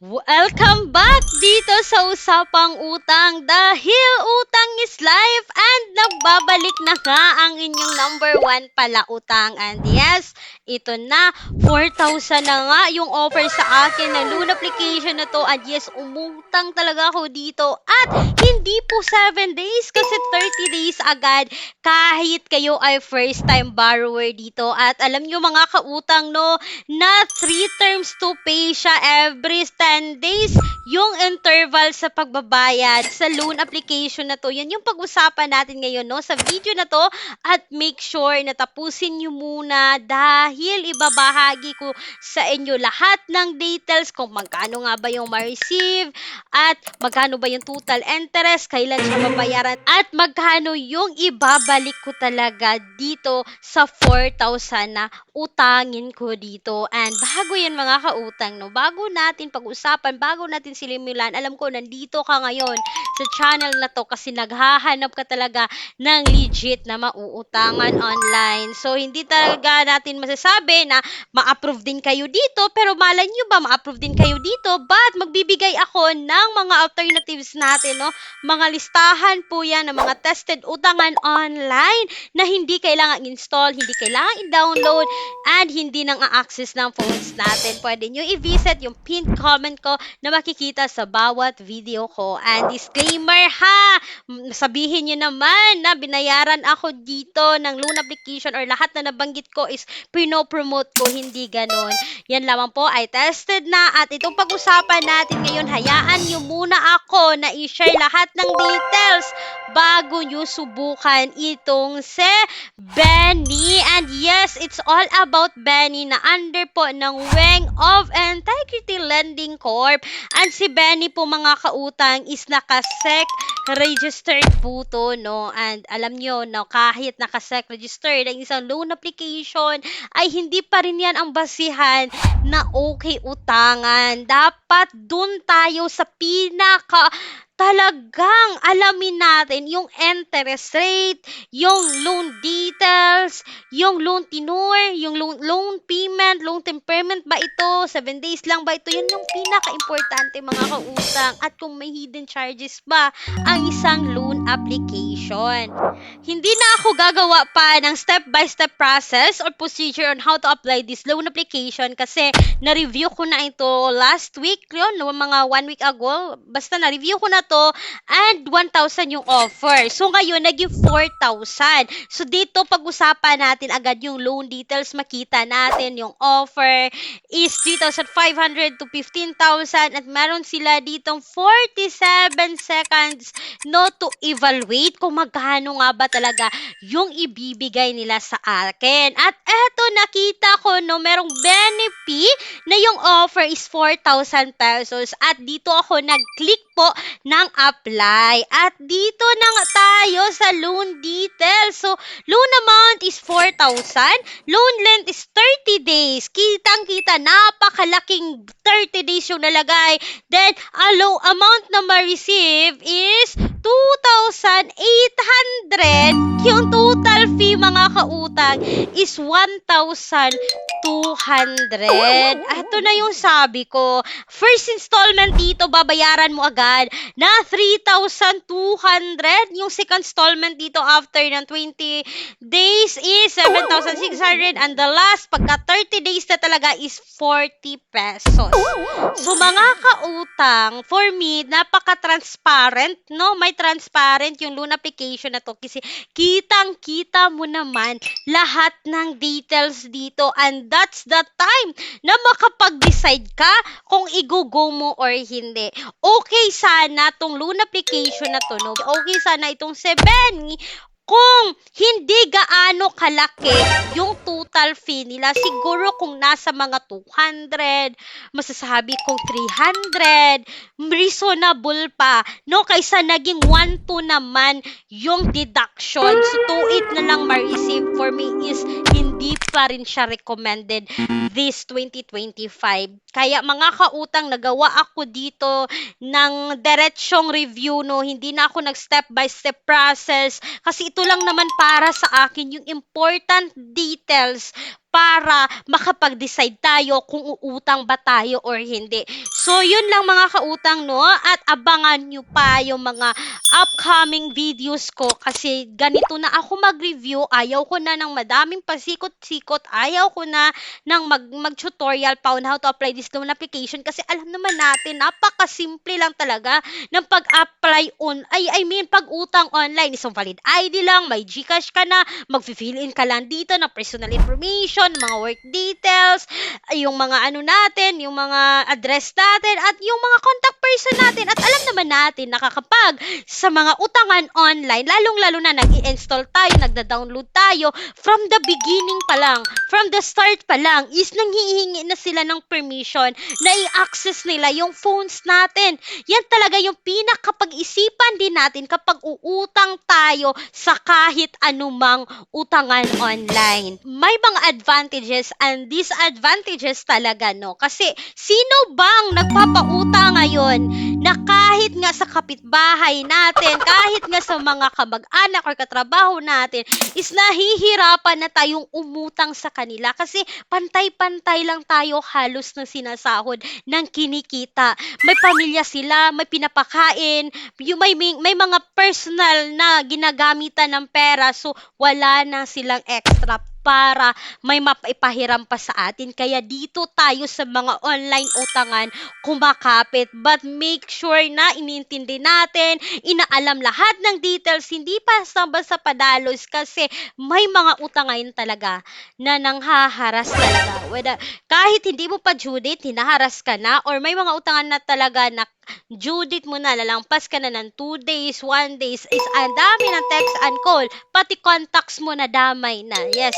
Welcome back dito sa Usapang Utang dahil utang is life and nagbabalik na nga ang inyong number one pala utang. And yes, ito na, 4,000 na nga yung offer sa akin ng loan application na to. And yes, umutang talaga ako dito. At hindi po 7 days kasi 30 days agad kahit kayo ay first time borrower dito. At alam nyo mga kautang no, na 3 terms to pay siya every 10 days yung interval sa pagbabayad sa loan application na to. Yan yung pag-usapan natin ngayon no, sa video na to. At make sure na tapusin nyo muna dahil ibabahagi ko sa inyo lahat ng details kung magkano nga ba yung ma-receive at magkano ba yung total interest, kailan siya mabayaran at magkano yung ibabalik ko talaga dito sa 4,000 na utangin ko dito. And bago yan mga kautang, no, bago natin pag-usapan, bago natin silimulan, alam ko nandito ka ngayon sa channel na to kasi naghahanap ka talaga ng legit na mauutangan online. So, hindi talaga natin masasabi na ma-approve din kayo dito, pero malay nyo ba ma-approve din kayo dito, but magbibigay ako ng mga alternatives natin, no? Mga listahan po yan ng mga tested utangan online na hindi kailangan install, hindi kailangan i-download, and hindi nang a-access ng phones natin. Pwede nyo i-visit yung pinned comment ko na makikita sa bawat video ko. And disclaimer ha, sabihin nyo naman na binayaran ako dito ng loan application or lahat na nabanggit ko is pinopromote ko, hindi ganon. Yan lamang po ay tested na at itong pag-usapan natin ngayon, hayaan nyo muna ako na i-share lahat ng details bago nyo subukan itong si Benny. And yes, it's all about Benny na under po ng Wing of Integrity Lending Corp. And si Benny po mga kautang is nakasec registered po to, no? And alam nyo, no, kahit nakasec registered ang isang loan application, ay hindi pa rin yan ang basihan na okay utangan. Dapat dun tayo sa pinaka talagang alamin natin yung interest rate, yung loan details, yung loan tenure, yung loan, loan payment, loan temperament ba ito, 7 days lang ba ito, yun yung pinaka-importante mga kautang at kung may hidden charges ba ang isang loan application. Hindi na ako gagawa pa ng step-by-step process or procedure on how to apply this loan application kasi na-review ko na ito last week, yun, mga one week ago. Basta na-review ko na to and 1,000 yung offer. So ngayon, naging 4,000. So dito, pag-usapan natin agad yung loan details. Makita natin yung offer is 3,500 to 15,000 at meron sila ditong 47 seconds no to evaluate kung magkano nga ba talaga yung ibibigay nila sa akin. At eto, nakita ko no, merong benefit na yung offer is 4,000 pesos at dito ako nag-click po ng apply. At dito na tayo sa loan details. So, loan amount is 4,000. Loan length is 30 days. Kitang-kita, napakalaking 30 days yung nalagay. Then, ang loan amount na ma-receive is 2,800. Yung total fee mga kautang is 1,200. Ito na yung sabi ko. First installment dito, babayaran mo agad na 3,200. Yung second installment dito after ng 20 days is 7,600. And the last, pagka 30 days na talaga is 40 pesos. So mga kautang, for me, napaka-transparent, no? May transparent yung loan application na to kasi kitang-kita mo naman lahat ng details dito and that's the time na makapag-decide ka kung i-go mo or hindi. Okay sana tong loan application na to, no? Okay sana itong 7 kung hindi gaano kalaki yung total fee nila, siguro kung nasa mga 200, masasabi kong 300, reasonable pa, no? Kaysa naging 1-2 naman yung deduction. So, 2-8 na lang ma-receive for me is hindi pa rin siya recommended this 2025. Kaya mga kautang, nagawa ako dito ng diretsyong review, no? Hindi na ako nag-step by step process kasi ito lang naman para sa akin yung important details para makapag-decide tayo kung uutang ba tayo or hindi. So, yun lang mga kautang, no? At abangan nyo pa yung mga upcoming videos ko kasi ganito na ako mag-review. Ayaw ko na ng madaming pasikot-sikot. Ayaw ko na ng mag, mag-tutorial pa on how to apply this loan application kasi alam naman natin, napakasimple lang talaga ng pag-apply on, ay, I mean, pag-utang online. Isang valid ID lang, may Gcash ka na, mag-fill in ka lang dito ng personal information, mga work details, yung mga ano natin, yung mga address natin, at yung mga contact person natin. At alam naman natin, nakakapag sa mga utangan online, lalong-lalo na nag-i-install tayo, nagda-download tayo, from the beginning pa lang, from the start pa lang, is nanghihingi na sila ng permission na i-access nila yung phones natin. Yan talaga yung pinakapag-isipan din natin kapag uutang tayo sa kahit anumang utangan online. May mga advantages and disadvantages talaga, no? Kasi sino bang nagpapautang ngayon na kahit nga sa kapitbahay natin, kahit nga sa mga kamag-anak or katrabaho natin, is nahihirapan na tayong umutang sa kanila kasi pantay-pantay lang tayo halos na sinasahod ng kinikita. May pamilya sila, may pinapakain, may, may, may mga personal na ginagamitan ng pera so wala na silang extra para may mapaipahiram pa sa atin. Kaya dito tayo sa mga online utangan kumakapit. But make sure na inintindi natin, inaalam lahat ng details, hindi pa basta padalos kasi may mga utangayin talaga na nanghaharas talaga. Whether, kahit hindi mo pa due date, hinaharas ka na or may mga utangan na talaga na date mo na, lalampas ka na ng 2 days, 1 days, is ang dami ng text and call, pati contacts mo na damay na. Yes.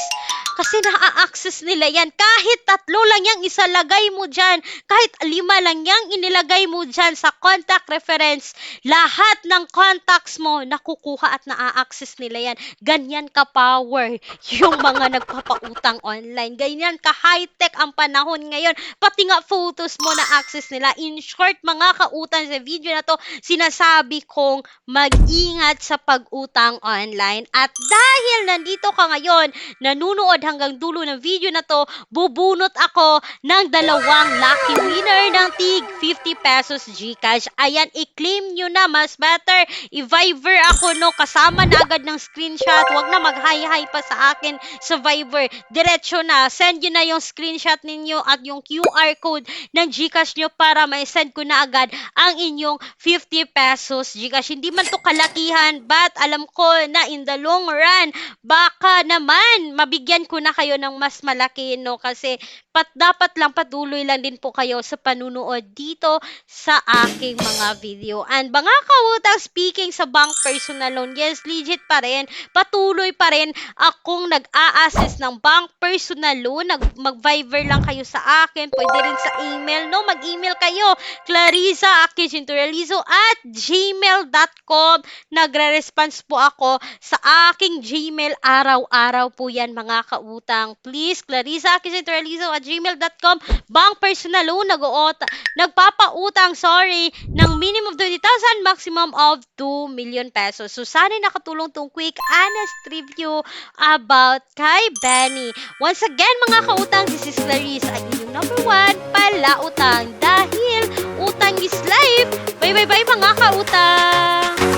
Kasi na-access nila yan. Kahit tatlo lang yang isalagay mo dyan, kahit lima lang yang inilagay mo dyan sa contact reference, lahat ng contacts mo nakukuha at na-access nila yan. Ganyan ka-power yung mga nagpapautang online. Ganyan ka-high-tech ang panahon ngayon. Pati nga photos mo na-access nila. In short, mga kautang sa video na to, sinasabi kong mag-ingat sa pag-utang online. At dahil nandito ka ngayon, nanunood hanggang dulo ng video na to, bubunot ako ng dalawang lucky winner ng TIG 50 pesos Gcash. Ayan, i-claim nyo na. Mas better, i-Viber ako, no? Kasama na agad ng screenshot. Huwag na mag-hi-hi pa sa akin sa Viber. Diretso na. Send nyo na yung screenshot ninyo at yung QR code ng Gcash nyo para may-send ko na agad ang inyong 50 pesos Gcash. Hindi man to kalakihan, but alam ko na in the long run, baka naman mabigyan ko na kayo ng mas malaki, no? Kasi pat dapat lang patuloy lang din po kayo sa panunood dito sa aking mga video. And mga kawutang, speaking sa bank personal loan, yes, legit pa rin. Patuloy pa rin akong nag-a-assess ng bank personal loan. Nag mag-Viber lang kayo sa akin. Pwede rin sa email, no? Mag-email kayo. Clarissa Akisinturalizo at gmail.com. Nagre-response po ako sa aking Gmail araw-araw po yan mga kautang. Please, Clarissa Akisinturalizo at gmail.com. Bank personal loan, nag nagpapautang, sorry, ng minimum of 20,000, maximum of 2 million pesos. So, sana nakatulong tong quick, honest review about kay Benny. Once again, mga kautang, this is Clarice, ang inyong number one pala utang dahil utang is life. Bye, bye, bye, mga kautang!